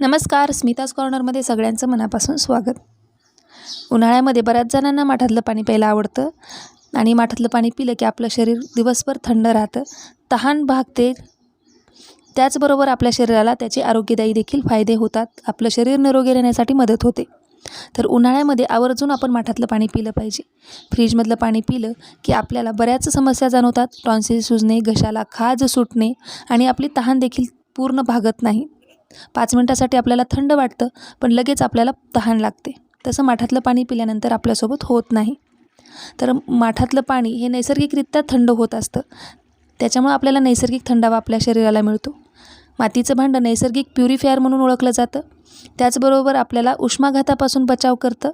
नमस्कार स्मिताज कॉर्नरमध्ये सगळ्यांचं मनापासून स्वागत. उन्हाळ्यामध्ये बऱ्याच जणांना माठातलं पाणी प्यायला आवडतं आणि माठातलं पाणी पिलं की आपलं शरीर दिवसभर थंड राहतं. तहान भागते त्याचबरोबर आपल्या शरीराला त्याचे आरोग्यदायी देखील फायदे होतात. आपलं शरीर निरोगी राहण्यासाठी मदत होते. तर उन्हाळ्यामध्ये आवर्जून आपण माठातलं पाणी पिलं पाहिजे. फ्रीजमधलं पाणी पिलं की आपल्याला बऱ्याच समस्या जाणवतात. टॉन्सिल सुजणे घशाला खाज सुटणे आणि आपली तहान देखील पूर्ण भागत नाही. पाच मिनटासाठी आपल्याला थंड वाटतं पण लगेच आपल्याला तहान लागते. तसं माठातलं पाणी पिल्यानंतर आपल्यासोबत होत नाही. तर माठातलं पाणी हे नैसर्गिकरित्या थंड होत असतं. त्याच्यामुळं आपल्याला नैसर्गिक थंडावा आपल्या शरीराला मिळतो. मातीचं भांडं नैसर्गिक प्युरिफायर म्हणून ओळखलं जातं. त्याचबरोबर आपल्याला उष्माघातापासून बचाव करतं.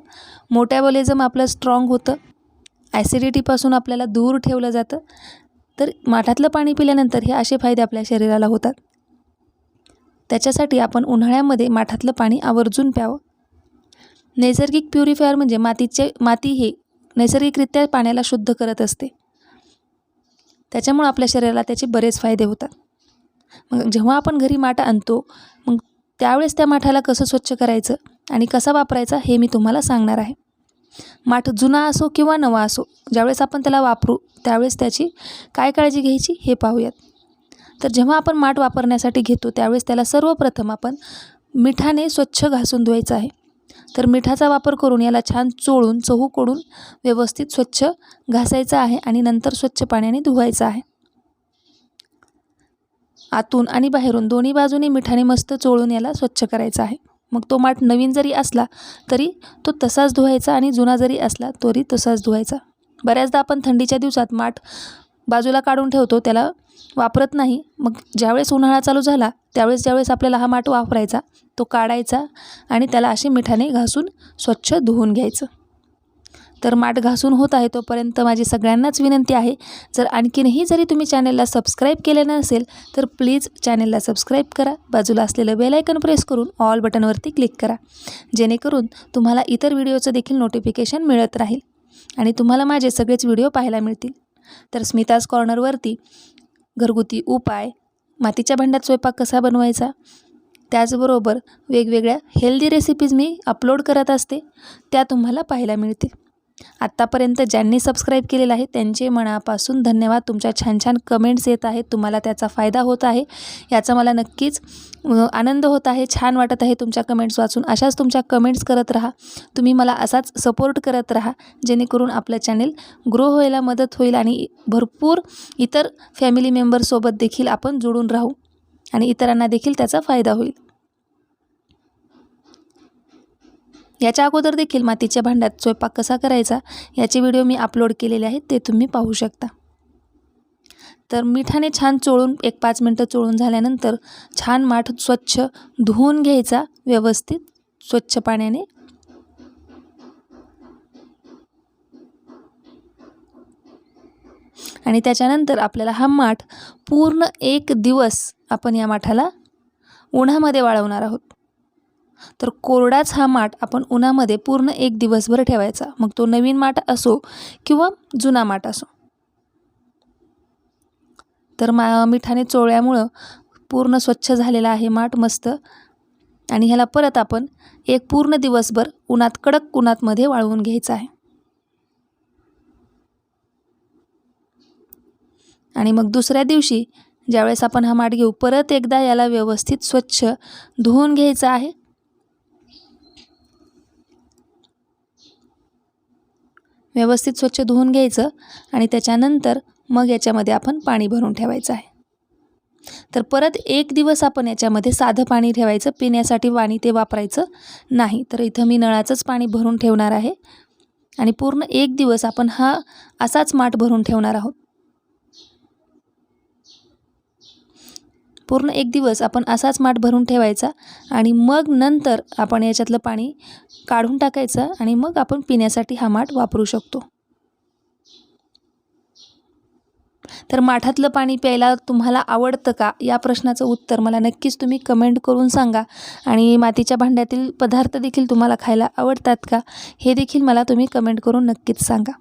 मोटॅबॉलिझम आपलं स्ट्रॉंग होतं. ॲसिडिटीपासून आपल्याला दूर ठेवलं जातं. तर माठातलं पाणी पिल्यानंतर हे असे फायदे आपल्या शरीराला होतात. त्याच्यासाठी आपण उन्हाळ्यामध्ये माठातलं पाणी आवर्जून प्यावं. नैसर्गिक प्युरिफायर म्हणजे मातीचे माती हे नैसर्गिकरित्या पाण्याला शुद्ध करत असते. त्याच्यामुळं आपल्या शरीराला त्याचे बरेच फायदे होतात. मग जेव्हा आपण घरी माठ आणतो मग त्यावेळेस त्या माठाला कसं स्वच्छ करायचं आणि कसा वापरायचा हे मी तुम्हाला सांगणार आहे. माठ जुना असो किंवा नवा असो ज्यावेळेस आपण त्याला वापरू त्यावेळेस त्याची काय काळजी घ्यायची हे पाहूयात. तर जेव्हा आपण माठ वापरण्यासाठी घेतो त्यावेळेस त्याला सर्वप्रथम आपण मिठाने स्वच्छ घासून धुवायचं आहे. तर मिठाचा वापर करून याला छान चोळून चहू कोडून व्यवस्थित स्वच्छ घासायचं आहे आणि नंतर स्वच्छ पाण्याने धुवायचं आहे. आतून आणि बाहेरून दोन्ही बाजूने मिठाने मस्त चोळून याला स्वच्छ करायचं आहे. मग तो माठ नवीन जरी असला तरी तो तसाच धुवायचा आणि जुना जरी असला तरी तसाच धुवायचा. बऱ्याचदा आपण थंडीच्या दिवसात माठ बाजूला काढून ठेवतो त्याला वापरत नाही. मग ज्यावेळेस उन्हाळा चालू झाला त्यावेळेस ज्यावेळेस आपल्याला हा माठ वापरायचा तो काढायचा आणि त्याला असे मिठाने घासून स्वच्छ धुवून घ्यायचं. तर माठ घासून होत आहे तोपर्यंत माझी सगळ्यांनाच विनंती आहे जर आणखीनही जरी तुम्ही चॅनलला सबस्क्राईब केलं नसेल तर प्लीज चॅनलला सबस्क्राईब करा. बाजूला असलेलं बेलायकन प्रेस करून ऑल बटनवरती क्लिक करा. जेणेकरून तुम्हाला इतर व्हिडिओचं देखील नोटिफिकेशन मिळत राहील आणि तुम्हाला माझे सगळेच व्हिडिओ पाहायला मिळतील. तर स्मिताज कॉर्नरवरती घरगुती उपाय मातीच्या भांड्यात स्वयंपाक कसा बनवायचा? त्याचबरोबर वेगवेगळ्या हेल्दी रेसिपीज मी अपलोड करत असते त्या तुम्हाला पाहायला मिळतील. आत्तापर्यंत ज्यांनी सबस्क्राईब केलेलं आहे त्यांचे मनापासून धन्यवाद. तुमच्या छान छान कमेंट्स येत आहेत. तुम्हाला त्याचा फायदा होत आहे. याचा मला नक्कीच आनंद होत आहे छान वाटत आहे तुमच्या कमेंट्स वाचून. अशाच तुमच्या कमेंट्स करत राहा. तुम्ही मला असाच सपोर्ट करत राहा जेणेकरून आपलं चॅनेल ग्रो व्हायला मदत होईल आणि भरपूर इतर फॅमिली मेंबरसोबत देखील आपण जोडून राहू आणि इतरांना देखील त्याचा फायदा होईल. याच्या अगोदर देखील मातीच्या भांड्यात स्वयंपाक कसा करायचा याचे व्हिडिओ मी अपलोड केलेले आहेत ते तुम्ही पाहू शकता. तर मिठाने छान चोळून एक पाच मिनटं चोळून झाल्यानंतर छान माठ स्वच्छ धुवून घ्यायचा व्यवस्थित स्वच्छ पाण्याने. आणि त्याच्यानंतर आपल्याला हा माठ पूर्ण एक दिवस आपण या माठाला उन्हामध्ये वाळवणार आहोत. तर कोरडाच हा माठ आपण उन्हामध्ये पूर्ण एक दिवसभर ठेवायचा. मग तो नवीन माठ असो किंवा जुना माठ असो. तर मा मिठाने चोळल्यामुळं पूर्ण स्वच्छ झालेला आहे माठ मस्त. आणि ह्याला परत आपण एक पूर्ण दिवसभर उन्हात कडक उन्हातमध्ये वाळवून घ्यायचं आहे. आणि मग दुसऱ्या दिवशी ज्यावेळेस आपण हा माठ घेऊ परत एकदा याला व्यवस्थित स्वच्छ धुवून घ्यायचं आहे. व्यवस्थित स्वच्छ धुवून घ्यायचं आणि त्याच्यानंतर मग याच्यामध्ये आपण पाणी भरून ठेवायचं आहे. तर परत एक दिवस आपण याच्यामध्ये साधं पाणी ठेवायचं पिण्यासाठी पाणी ते वापरायचं नाही. तर इथं मी नळाचंच पाणी भरून ठेवणार आहे आणि पूर्ण एक दिवस आपण हा असाच माठ भरून ठेवणार आहोत. पूर्ण एक दिवस आपण असाच माठ भरून ठेवायचा आणि मग नंतर आपण याच्यातलं पाणी काढून टाकायचं आणि मग आपण पिण्यासाठी हा माठ वापरू शकतो. तर माठातलं पाणी प्यायला तुम्हाला आवडतं का? या प्रश्नाचं उत्तर मला नक्कीच तुम्ही कमेंट करून सांगा. आणि मातीच्या भांड्यातील पदार्थ देखील तुम्हाला खायला आवडतात का? हे देखील मला तुम्ही कमेंट करून नक्कीच सांगा.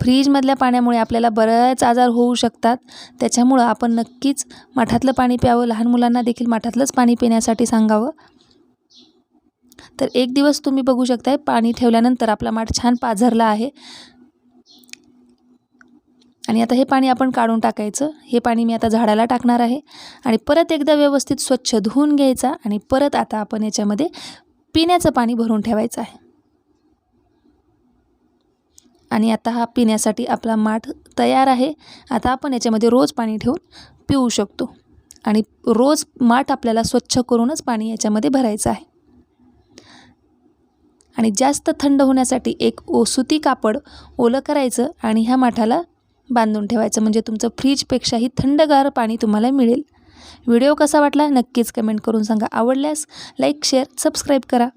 फ्रीजमधल्या पाण्यामुळे आपल्याला बऱ्याच आजार होऊ शकतात. त्याच्यामुळं आपण नक्कीच माठातलं पाणी प्यावं. लहान मुलांना देखील माठातलंच पाणी पिण्यासाठी सांगावं. तर एक दिवस तुम्ही बघू शकताय पाणी ठेवल्यानंतर आपला माठ छान पाझरला आहे. आणि आता हे पाणी आपण काढून टाकायचं. हे पाणी मी आता झाडाला टाकणार आहे. आणि परत एकदा व्यवस्थित स्वच्छ धुवून घ्यायचा आणि परत आता आपण याच्यामध्ये पिण्याचं पाणी भरून ठेवायचं आहे. आणि आता हा पिण्यासाठी आपला माठ तयार आहे. आता आपण याच्यामध्ये रोज पाणी ठेवून पिऊ शकतो. आणि रोज माठ आपल्याला स्वच्छ करूनच पाणी याच्यामध्ये भरायचं आहे. आणि जास्त थंड होण्यासाठी एक ओसुती कापड ओलं करायचं आणि ह्या माठाला बांधून ठेवायचं. म्हणजे तुमचं फ्रीजपेक्षाही थंडगार पाणी तुम्हाला मिळेल. व्हिडिओ कसा वाटला नक्कीच कमेंट करून सांगा. आवडल्यास लाईक शेअर सबस्क्राईब करा.